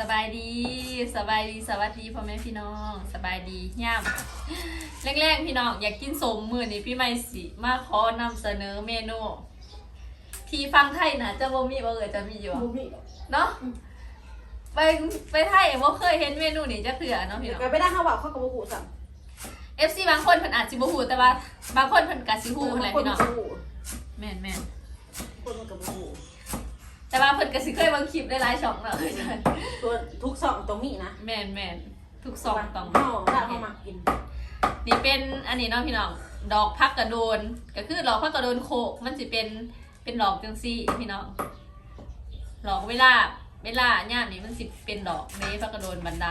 สบายดีสบายดีสวัสดีพ่อแม่พี่น้อง สบายดีย่ามแรกๆพี่น้องอยากกินสมมือนี่พี่ไม่สิมาขอนำเสนอเมนู ที่ฟังไทยนะจะบ่มีบ่เอ่ยจะมีอยู่บูอะมี่เนาะไปไปไทยบ่เคยเห็นเมนูนี้จะเถื่อเนาะพี่น้องก็ไม่ได้ข้าวเบาข้าวกับบูหูสั่ง FC บางคนเพิ่นอาจสิบ่ฮู้แต่ว่าบางคนเพิ่นก็สิฮู้แหละพี่น้องบูหูแม่นแม่นคนมันกับบูหู แต่ว่าเพิ่นก็สิเคยเบิ่งคลิปได้หลายช่องเนาะตัวทุกสองตรงนี้นะแม่นแม่นทุกซองต้องห่อถ้าเขามากิน นี่เป็นอันนี้เนาะพี่น้องดอกพักกระโดน ก็คือดอกพักกระโดนโคกมันสิเป็นเป็นดอกจังซี่พี่น้องดอกเวลาเวลาย่ามนี้มันสิเป็นดอกเมพักกระโดนบรรดา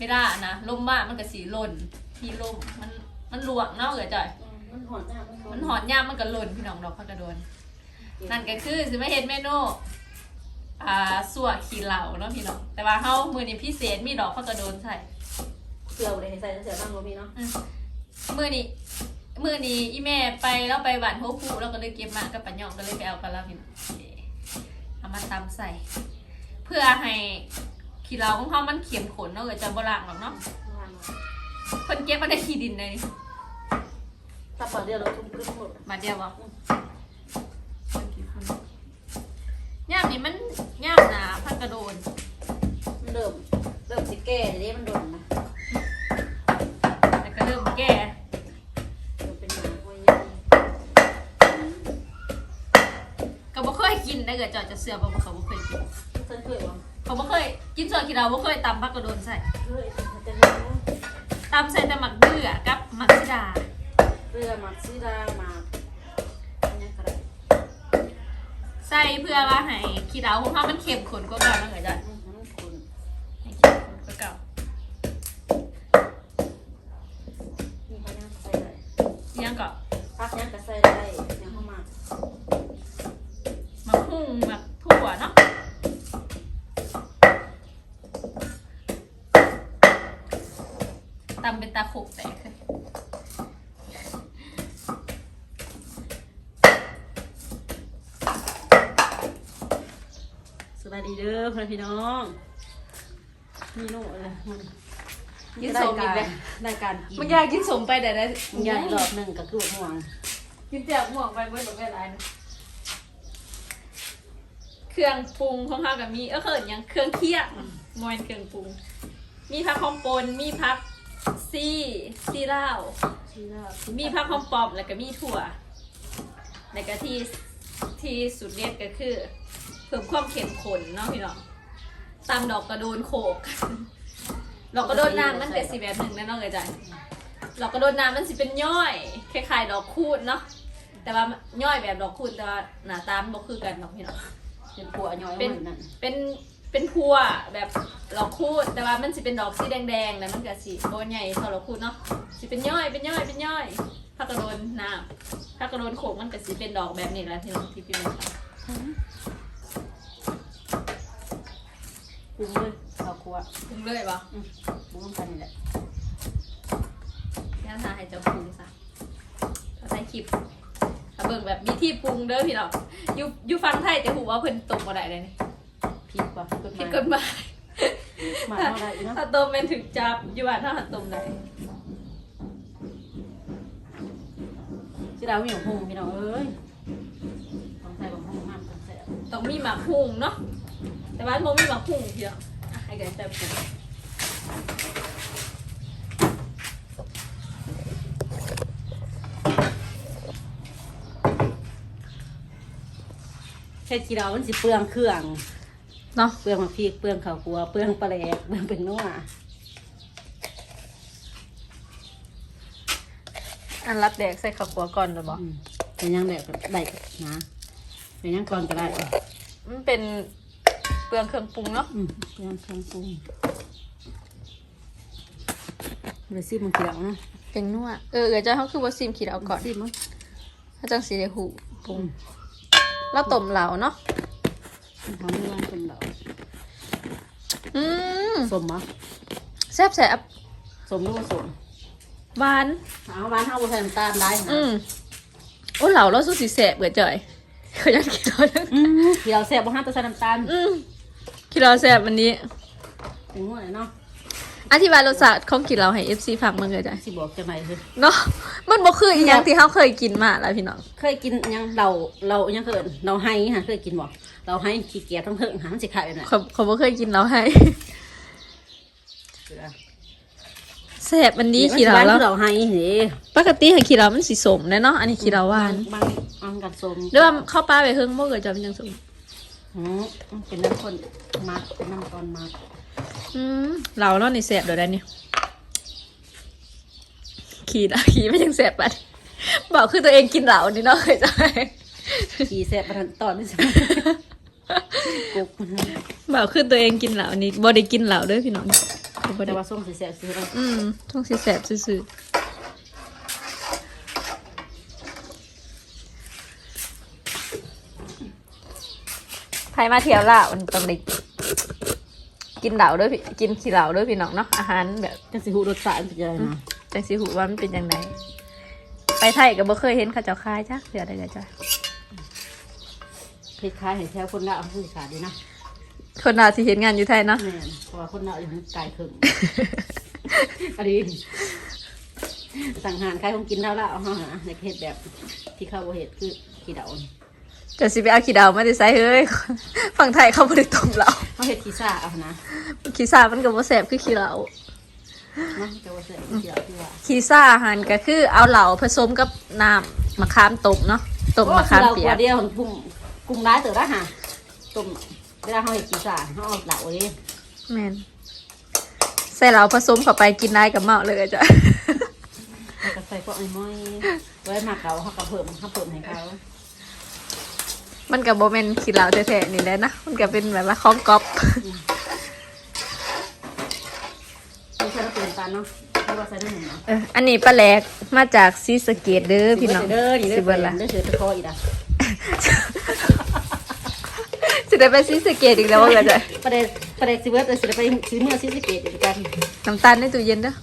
เวลานะลมมากมันก็สีหล่นที่ลมมันมันหลวงเนาะเอ๋ยจ่อยมันหอนหน้ามันมันหอนย่ามมันก็หล่นพี่น้องดอกพักกระโดนนั่นก็คือสิไม่เห็นเมนู อ่าสัวขี้เหล่าเนาะพี่น้องแต่ว่าเฮามือนี้พิเศษมีดอกพักกระโดนใส่เสือเลยใส่เสือนั่งบูมี่เนาะมือนี้มือนี้อีแม่ไปแล้วไปหวานหัวผูแล้วก็เลยเก็บมากับปัญญองก็เลยไปเอากันแล้วพี่น้องเอามาตำใส่ เพื่อให้ขี้เราของเขามันเข็มขนเนาะเกิดจะบลางหรอกเนาะคนเก็บมาได้ขี้ดินเลยถ้าเปิดเดียวเราทุ่มขึ้นหมดมาเดียวบ่ย่ามนี้มันย่ามหนาพั กกระโดนมันเริ่มเริ่มสิแก่เดี๋ยวมันโดนนะแล้วก็เริ่มแก่เริ่มเป็นหนาหัวใหญ่ก็บ่เคยกินนะเกิดจอดจะเสือบ่บ่เขาบ่เคยกินเส้นเคยวะเขาบ่เคยกินส่วนขี้เราบ่เคยตำพักกระโดนใส่เฮ้ยจะเนื้อตำใส่แต่หมักเบื่อกับหมักซิดาเรือมักซีดามาอั ใส่เพื่อว่าให้ขี้เราของเขามันเข้มข้นกว่าเก่านะเอ๋ยจ้ะ อืมมันขุ่น ให้เข้มข้นกว่าเก่า นี่เขายังใส่ได้ ยังก็ พักยังก็ใส่ได้ยังเข้ามา หมักหุ่งหมักถั่วเนาะตำเป็นตาโขกแตกเลย สวัสดีเด้อพ่อพี่น้องมีโน่เลยมันกินสมอีกแล้วได้การกินมันอยากกินสมไปแต่ได้มันยากรอบหนึ่งกับกลัวห่วงกินแจ่วม่วงไปเมื่อตกเวลานะเครื่องปรุงของเขากับมีเออเขินยังเครื่องเคี่ยงมอยเครื่องปรุง มีผักหอมปนมีผักซี่ซี่เหล้าวมีผักหอมปอมแล้วก็มีถั่วแล้วก็ที่ที่สุดเด็ดก็คือ เพิ่มความเข้มข้นเนาะพี่น้องตำดอกกระโดนโขกดอกกระโดนน้ำมันเป็นสีแบบหนึ่งนะเนาะเลยจ้ะดอกกระโดนน้ำมันสิเป็นย่อยคล้ายๆดอกคูดเนาะแต่ว่าย่อยแบบดอกคูดแต่ว่าหน้าตามันบ่คือกันเนาะพี่น้องเป็นผัวย้อยเป็นมือนั่นเป็นเป็นพัวแบบดอกคูดแต่ว่ามันสิเป็นดอกสีแดงๆแล้วมันก็สีโบนใหญ่เท่าดอกคูดเนาะสิเป็นย่อยเป็นย่อยเป็นย่อยผักกระโดนน้ำผักกระโดนโขกมันก็สิเป็นดอกแบบนี้แหละที่น้องที่พี่มันท ปรุงเลยข้าวคั่วำปรุงเลยปะอืมปรุงน้ำกันนี่แหละย่าทาให้เจ้าปรุงซะถ้าใส่คลิปถ้าเบิ่งแบบมีที่ปรุงเด้อพี่น้องอยู่อยู่ฟังไทยแต่หูว่าเพิ่นตกบ่ได้เลยนี่พริกว่ะต้นผิดไม้กฎหมายมาถ้าเท่าไหร่อีกเนาะถ้าต้มเป็นถึงจับอยู่บ้านถ้าหัดต้มได้ที่เรามีหมูพุงพี่น้องเอ้ยต้องใส่บะพุงมันต้องใส่ต้องมีหมักหุงเนาะ แต่ว่าโมมีหมักหุงพี่น้องอะให้เกิดแต่ปรุงแค่ที่เรามันสิเปลืองเครื่องเนาะเปลืองมาพริกเปลืองข้าวคั่วเปลืองปลาแหลกเปลืองเป็นนัวอันรับแดกใส่ข้าวคั่วก่อนหรือเปล่าอืมเป็นยังแบบได้นะเป็นยังก่อนก็ได้ มันเป็น เปลืองเครื่องปรุงเนาะอืมเป็นยังเครื่องปรุงเดี๋ยวซิมันเกี่ยวนะเป็นนัวเออเออจะเขาคือว่าซิมขีดเอาก่อนซิมันถ้าจังสีได้หูปรุงอืมแล้วต้มเหลาเนาะทำเรื่องเป็นเหล่าอืมสมมะแซ่บแซ่บสมหรือว่าสมหวานเอาบ้านเฮาบ่ใส่น้ำตาลได้นะอืมโอ้เหลาเราสู้สีแซ่บเบื่อจ่อยเขาอยากกินเราอืมเดี๋ยวแซ่บบ่ห้ามต้องใส่น้ำตาลอืม คิดเราแซ่บวันนี้ถึงหัวเลยเนาะอธิบายรสชาติของกินเราให้ FC ฟังมันเลยจ้ะสิบอกจังไหนคือ เนาะมันบ่คืออีหยังที่เฮาเคยกินมาแล้วพี่น้อง เคยกินยังเราเรายังเคยเราให้ฮะเคยกินบ่เราให้ขี้เกียจทั้งเถิงหามันสิขายไปไหนเขาเขาบ่เคยกินเราให้แซ่บมันดีขี้เราแล้แล้ววเราให้สิปกติให้ขี้เรามันสิสมแน่เนาะอันนี้ขี้เราหวานบางอันกันสมหรือว่าเข้าปลาไปเฮิงบ่เกิดจะเป็นจังสม อืมเป็นน้ำคนมักเป็นน้ำตอนมักอืมเราเนาะนี่แซ่บเดี๋ยวได้นี่ขี้ละขี้ไม่ยังแซ่บปะบอกคือตัวเองกินเหล้านี่เนาะเคยจ้ะขี่แซ่บประทันตอนนี่สิกุกบอกคือตัวเองกินเหล้านี่บ่ได้กินเหล้าเด้อพี่น้องบ่แต่ได้ว่าส้มสิแซ่บซื้อเราอืมต้องสิแซ่บซื่อๆใค รมาเที่ยวลาวมันต้องได้กินเหล้าเด้วยพี่กินขี้เหล้าเด้วยพี่น้องเนาะอาหารแบบจังสิหูรสชาติเป็นยังไงนะจังสิหูว่ามันเป็นยังไงไปไทยก็บ่เคยเห็นเขาเจ้าคายจ้ะเสือได้จ้ะคล้ายๆเห็นแถวคนละเอาผู้ขาดดีนะคนลาวที่เห็นงานอยู่ไทยเนาะแม่นเพราะว่าคนละอยู่ไกลครึ่งอันนี้สั่งอาหารใครคงกินเท่าละเอาหาในเขตแบบที่เข้าบ่เห็ดคือขี้เดา จะสิไปเอาขี้ดาวมาได้ไซเฮ้ยฝั่งไทยเขาบ่ได้ต้มเราเขาเห็ดขี้ซ่าเอานะขี้ซ่ามันก็บ่แซ่บคือขี้เหล้าเนาะแต่ว่าเสร็จขี้เดาที่ว่าขี้ซ่าหันก็คือเอาเหล้าผสมกับน้ำมะขามต้มเนาะต้มมะขามเปียเรากเดียวกลุ่มกลุ่มร้ายเต๋อละห่ะตุ่มเวลาเขาเห็ดขี้ซ่าเขาเอาเหล่าดิแม่นใส่เหล้าผสมเข้าไปกินได้กับเมาเลยจ้ะแล้วก็ใส่พวกไอ้ม้อยไว้หมักเขาเขาก็เพิ่มเขาเพิ่มให้เขา มันก็บ่แม่นขี้เหล้าแท้ๆนี่แหละนะ มันก็เป็นแบบว่าของก๊อปไม่ใช่เราเปลี่ยนตาเนาะเพราะว่าใส่ได้หนึ่งเนาะเอออันนี้ปลาแหลกมาจากซีสะเกตเด้อพี่น้องเด้อนี่เด้สิอเบิดละเด้อเสือตะคออีกอะสิได้ไปซีสะเกตอีกแล้วว่าก็จะประเด็นประเด็นสิเวิร์ดเออสิได้ไปซื้อเมื่อซิสเกตเดียวกันน้ำตาลในตู้เย็นเด้อ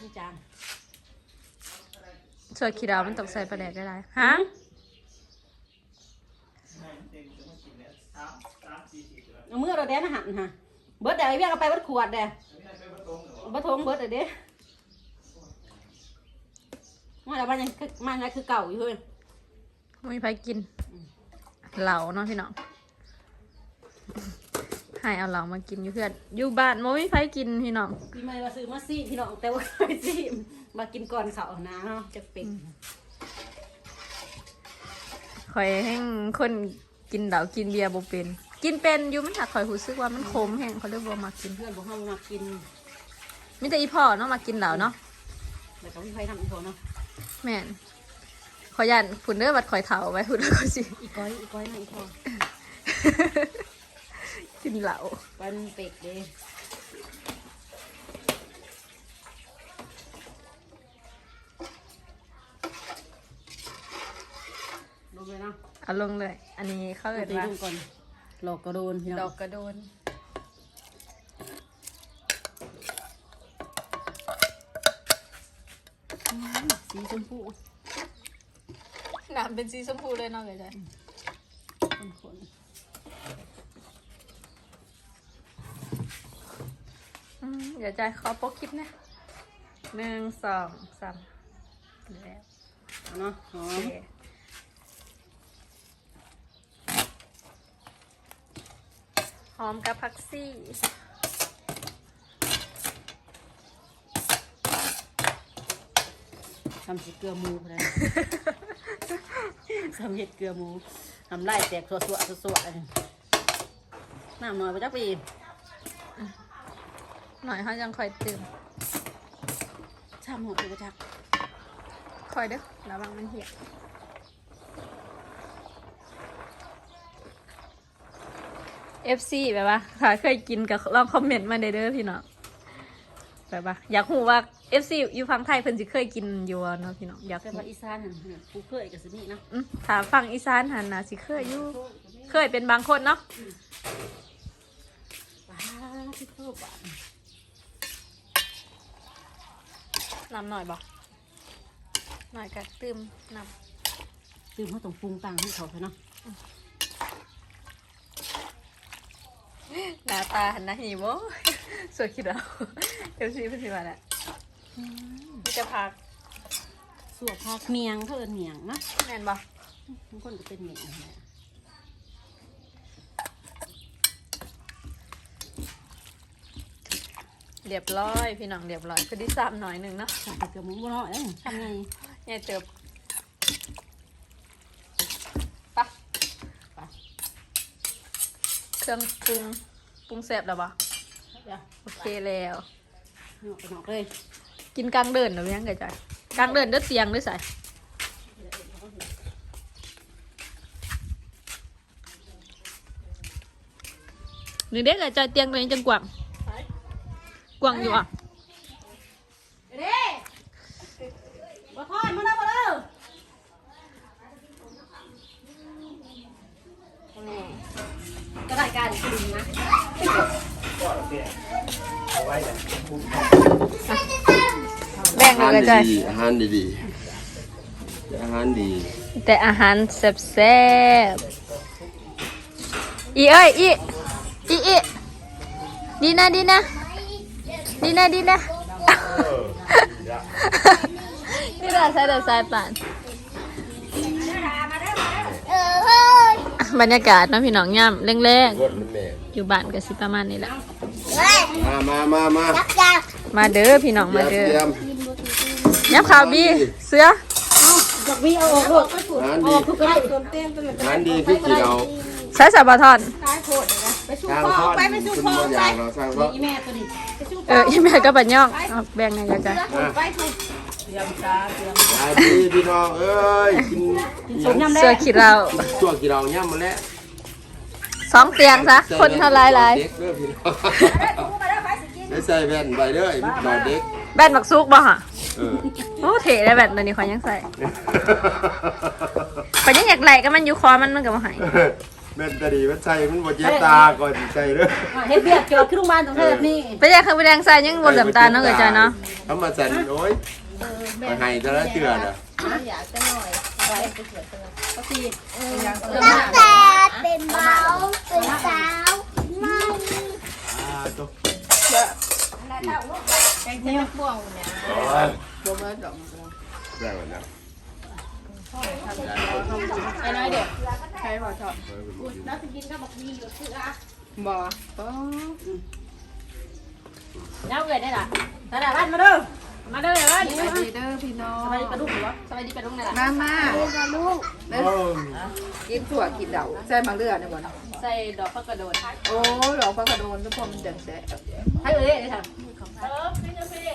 นี่จาน ส่วนขี้ดาวมันต้องใส่ปลาแหลกได้หลายฮะเอามื่อเราแดนอาหารฮะเบิร์ดเดี๋ยวไอ้เบี้ยเอาไปเบิร์ดขวดเดี๋ยวเบิร์ดทงเบิร์ดเดี๋ยวเด้มาแล้วมันยังคือมันยังคือเก่าอยู่เฮ้ยไม่มีใครกินเหล่าเนาะพี่น้อง ให้เอาเหล่ามากินอยู่เพื่อนอยู่บ้านโมมีใครกินพี่น้องพี่ไม่มาซื้อมาซี่พี่น้องแต่ว่าไม่ซี่มากินก่อนเขานะเนาะจะเป็นคอยแห้งคนกินเหล่ากินเบียร์บ่เป็น กินเป็นอยู่มันหักคอยรู้สึกว่ามันขมแห้งเขาเรียกว่ามากินเพื่อนบอกเขามากินมิแต่อีพ่อเนาะมากินเหล่าเนาะแต่ก็ไม่ใครทำอีกคนเนาะแม่นขอยันฝุ่นเด้อบัดคอยเถาไว้ฝุ่นแล้วก็สิอีก้อยอีก้อยนะอีก้อย กินเหล่าเป็นเป็ดเด้ลงเลยเนาะเอาลงเลย อันนี้เขาเอาเอิดตีว่าลงก่อนหลอกกระโดนพี่ดน้ออกงกระโดน สีชมพูน้ำเป็นสีชมพูเลยเนาะเลยจ้ะ คนคน อืม เดี๋ยวจะขอโป๊กคลิปนะหนึ่งสองสามแล้วเอาเนาะหอโอมเคหอมกับผักซี่ทำสิเกลือหมูเลยทำเห็ดเกลือหมูทำไล่แตกสัวสัวสัวสัวๆเลยน้ำหน่อยไปจักปี หน่อยเขายังคอยตื่มช่ำหัวไปจักคอยเด้อระวังมันเหี่ยว FC แบบว่าถ้าเคยกินกับลองคอมเมนต์มาได้เด้อพี่น้องแบบว่า อยากรู้ว่า FC อยู่ฝั่งไทยเพิ่นสิเคยกินอยู่บ่เนาะพี่น้องอยากแต่รู้ว่าอีสานน่ะเนี่ยผู้เคยกับสินี่เนาะอืมถามฝั่งอีสานหันนะสิเคยอยู่เคยเป็นบางคนเนาะว้าที่โตบาน นำหน่อยบอกหน่อยกัตื่มนตื่นเขาต้องปรุงต่างให้เขาใช่เนาะหน้าตาหันหน้าหิวบ่สวยคิดเอาเดี๋ยวซีเพิ่นสิมาแล้วมีจะพักสวผักเมียงเขาเอินเมียงนะแม่นบ่บางคนก็เป็นเมียงนะ เรียบร้อยพี่น้องเรียบร้อยคือที่ซ้ำหน่อยหนึงเนาะสั่งไปเกือบหมุ้งบ่เนาะเอ้ยทำไงเนี่ยเติบปะไปเครื่องปรุงปรุงแซ่บแล้วบ่เดี๋ยวโอเคแล้ว หนอกไปหนอกเลยกินกลางเดินหรือยังไงจ๊ะกลางเดินเด้อเตียงด้วยใส่นี่เด็กอะจอยเตียงตัวนี้จังกว่าง กว่างอยู่อะเด้บ่ทอดมาแล้วมาแล้วก็รายการกินนะแบ่งเลยจ้ะดีอาหารดีๆอาหารดี แต่อาหารแซ่บๆอีเอ้ยอีอีอีดีนะดีนะ ดีนะดีนะนี่เราใช้แต่สายป่านบรรยากาศเนาะพี่น้องย่ำแรงรสมันแม่ๆอยู่บ้านก็สิประมาณนี้แหละมามามามามาเด้อพี่น้องเตรีมายมเด้อเตรียมยับข่าวบีเสือดอกวีเอาออกลูกอาหารดีทุกคนอาหารดีคือกี่เราใช้สาบะทอนสร้างทอ ดคุณบ่อยากเราสร้างทอดอีแม่ตัวนี้เอออีแม่ก็บัดย่องเอาแบ่งไงจ้ะจ้ะอาดีพี่น้องเอ้ยกินสมยำเสือขีดเราชั่วกี่เราย่ำมาแล้วสองเตียงซะคนเท่าไรไรเด็กเด้อพี่น้องได้ใส่แว่นไปเด้อไอ้ลูกดอกเด็กแบนบักซุกบ่ฮะเออโอ้เถได้แบบตัวนี้ขอยยังใส่ขอยยังอยากไหลก็มันอยู่คอมันมันก็บ่หาย แม่นตาดีมันใส่มันบ่เจ็บตาก่อนสิใส่เด้อเฮ็ดเบียดเกี่ยวขึ้นโรงพยาบาลตรงเทพนี่ไปแยกคือไปแดงใส่ยังบนเหลือมตาเนาะเกิดใจเนาะทำมาสั่นโอ้ยไปให้แต่ละเทื่อน่ะตั้งแต่เป็นเบาเป็นสาวไม่อ่าตัวแกงเทียมพ่วงเนี่ยโอ้ยบ่มาดอกได้แล้วนะ ไอ้น้อยเด็กบ่เน่าเกิดได้ล่ะตลาดบ้านมาเด้อมาเด้อเด้อสวัสดีเด้อพี่น้องสบายกระดูกเหรอสวัสดีไปลุงนี่ล่ะมามาลูกเด้อกินถั่วกินเดาใส่มะเลือเนี่ยบ่เนาะใส่ดอกฟักกระโดดโอ้หลอกพระกระโดนก็พอมันจังแซ่บให้เอ้ยได้ทเออพี่จะพี่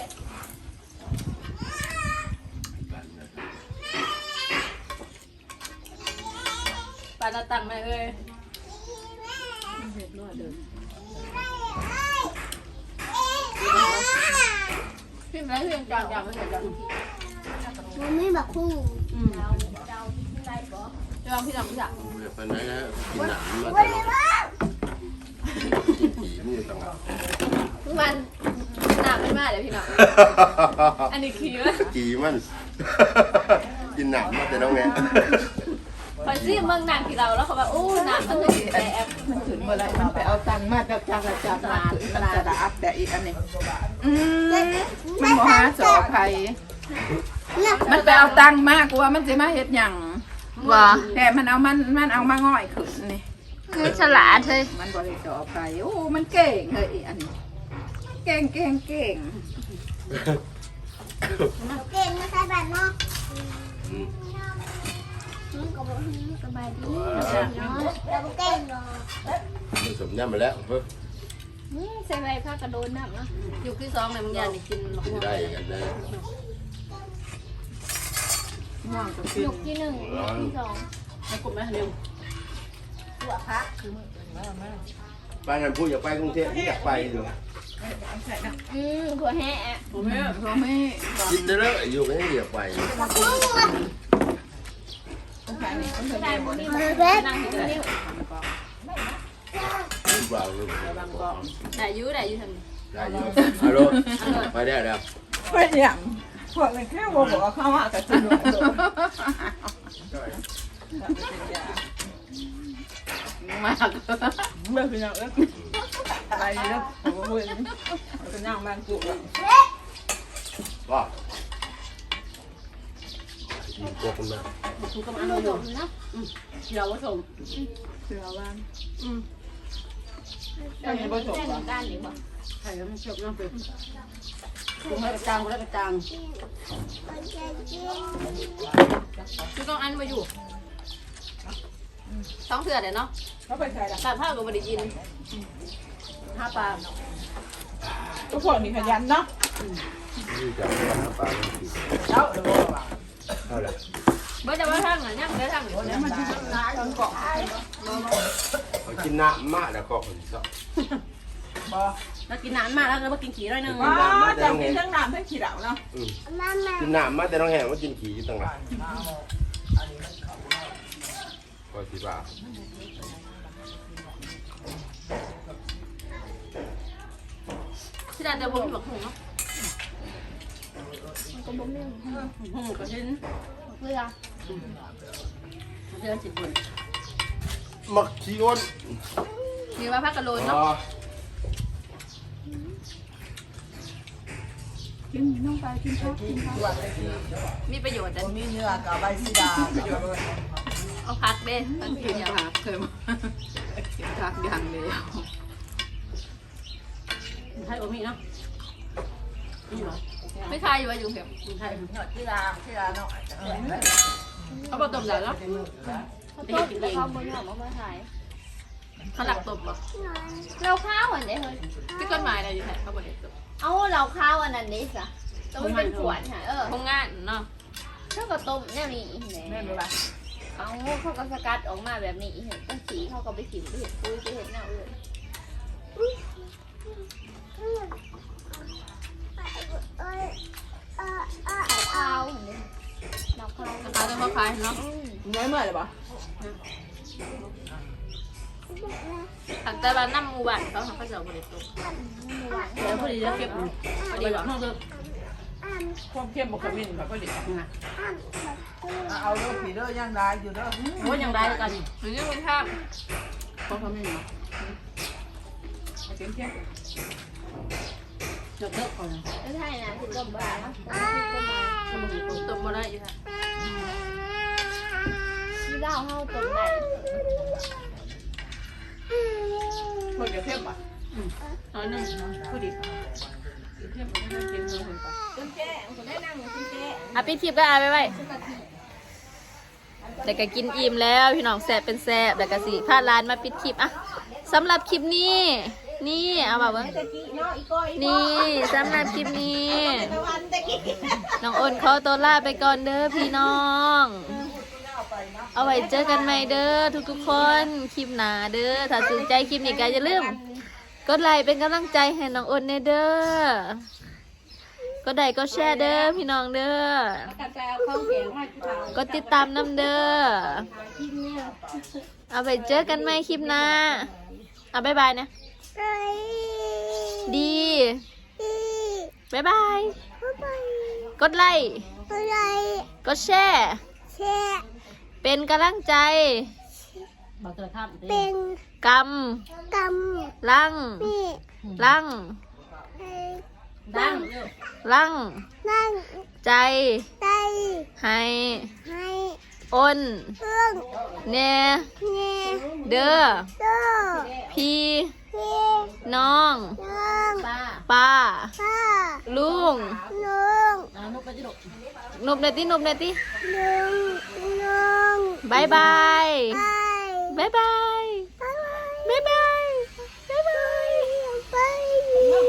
ป ลาตะตังไหมเอ้ยพี่แม่พี่ยังจางจางไม่เห็นจังมันไม่แบบคู่ลองพี่ลองพี่จังเดี๋ยวไปไหนแล้วกินหนังมาแต่ละกินผีนี่ต่างหากทุกวันหนักไม่มากเลยพี่น้องอันนี้คือว่ากี่มันกินหนังมาแต่น้องแงพอ ซีเมืองนังที่เราแล้วเขาแบบอู้นังมันคือแต่แอปมันถึงเมื่อไรมันไปเอาตังค์มาจากจากจากมาถึงตลาดอัพแต่อีกอันนี้อืมมันบ่หาสอไผมันไปเอาตังค์มากกว่ามันสิมาเฮ็ดหยังว่าแต่มันเอามันมันเอามาง่อยขึ้นนี่คือฉลาดเฮ้ยมันบ่ได้สอไผโอ้ มันเก่งเฮ้ยอีอันนี้เก่งเก่งเก่งเก่งนะใช่แบบเนาะ ก็บอกมันสบายดีเนาะเราเก่งเนาะสมยำมาแล้วเฮ้ยใส่ใบผ้ากระโดนน้ำนะยุคที่สองเลยมึงอยากได้กินหรอกสิได้กันได้ม่วงก็กินยุคที่หนึ่งยุคที่สองำให้กลุ่มแม่เร็วป้านันพูดอยากไปกรุงเทพไม่อยากไปอยู่อืมถั่วแห่ผมไม่พ่อแม่กินได้แล้วอยู่ก็ยังอยากไป đại dưới đại dưới hình đại dưới alo mày đây đâu mày nhầm hoặc là cái bộ bộ không ạ cả chừng mà bây giờ nhau ớt tại vì đó bộ bộ cái nhau mang cụ rồi ด้อยู่ฮัลโหลไปได้แล้วเป็นหยังพวกนั้นแค่บ่บอกเข้ามากับสนุกผักเมื่อพี่น้องเอ้ยอะไรเนี่ยผมก็พูดอย่างนี้เป็นย่างบ้านกูอะว่ากินพวกคุณนะทุกคนเอาอยู่นะเราผสมเสือบ้านอืมอันนี้ผสมป่ะด้านนี้บ่ไข่มันชอบน้ำเป็นกุ้งแล้วกระจางกุ้งแล้วกระจางคือต้องอันมาอยู่ต้องเสือเดี๋ยวเนาะเขาไปใส่ละตัดผ้ากับบไดิยินห้าปลาทุกคนมีขยันเนาะนี่จะไปหาปลาแล้วกินเจ้าเดี๋ยว บอกว่าเท่าไหร่เบ่จะว่าทางไหนยังได้ทางไหนเดี๋ยวมันจะน้าทั้งเกาะเขากินน้ำมากแล้วก็คนชอบบ่แล้วกินน้ำมากแล้วก็มากินขี้หน่อยนึงว้าจะกินทั้งน้ำทั้งขี้เหล่าเนาะอืมมามากินน้ำมาแต่น้องแหงว่ากินขี้อยู่ตั้งหลายพอสิบ่าที่ด้านจะบ่มีบักหงเนาะ หูกระชิ้นเพื่อเดือนสิบคนมักขี้อ้นมีว่าพักกะโลนเนาะกินน้องไปกินข้าวกินข้าวมีประโยชน์อันมีเนื้อกับใบสีดาเอาพักเด้ทั้งทีกินเดียวผักเคยมากินผักอย่างเดียวให้โอมีเนาะนี่เหรอ ไม่ทายอยู่ว่าอยู่เข็มให้หยอดที่ดาที่ดาเนาะเขาบอกต้มแล้วเนาะได้เห็นกินเองเขาบนหอมมาถ่ายเขาหลักต้มบ่เราข้าวอันนี้เฮ้ยที่กฎหมายอะไรอยู่แท้เขาบอกเด็ดต้มเอาเราข้าวอันนั้นนี่สะต้มเป็นขวดค่ะเออคงงานเนาะเท่ากับต้มแนวนี้แหแม่น่รู้ละเอาเขาก็สกัดออกมาแบบนี้เห็นตั้งสีเขาก็ไปขิมไปเห็นปุ้ยไปเห็นแนวอื่นข้าวเห็นไหมเราข้าวราคาต้องมาขายเนาะอืมน้อยเมื่อไหร่ปะถังแต่บ้าน้ำหมูบ้านเขาเขาจะเอาไปเด็ดต้มเดี๋ยวพอดีจะเก็บพอดีแบบห้องเดิมความเข้มบวกขมิ้นแบบก็ดีนะเอาเด้อผีเด้อย่างได้อยู่เด้อโอ้ยยังได้กันหรือยังเป็นข้ามเขาทำไม่เหรอเข้มเข้มเลิกเลิกก่อนไม่ใช่นะคือต้มปลาเนาะต้มต้มมาได้อยู่ค่ะ ที่เราเข้าต้มได้คนจะเข้มป่ะน้อยหนึ่งพอดีเข้มมันไม่เข้มเลยคนไปอะปิดคลิปก็อะไปไว้แต่ก็กินอิ่มแล้วพี่น้องแซ่บเป็นแซ่บแต่ก็สิพาร้านมาปิดคลิปอะสำหรับคลิปนี้ นี่เอามาเบิ้งนี่สำหรับคลิปนี้ น้องอ้นขอตัวลาไปก่อนเด้อพี่น้อง เอาไว้เจอกันใหม่เด้อทุกๆคนคลิปหนาเด้อถ้าสนใจคลิปนี้ก็อย่าลืมกดไลค์เป็นกำลังใจให้น้องอ้นเด้อเด้อกดไลค์กดแชร์เด้อพี่น้องเด้อกระจายข้าวแกงให้พี่กดติดตามน้ำเด้อเอาไปเจอกันใหม่คลิปหน้าเอาบายบายนะดีบายบาย กดไลค์กดแชร์เป็นกำลังใจบอกเธอข้ามเป็นกกำลังำนี่ลัง ดังลัง นั่งใจใจให้ ให้ อ้นแนเนเด้อเด้อพี่น้องป้าลุงลุงนบเนตีนบเนติลุงงบาายบายบายบายบายบายบาย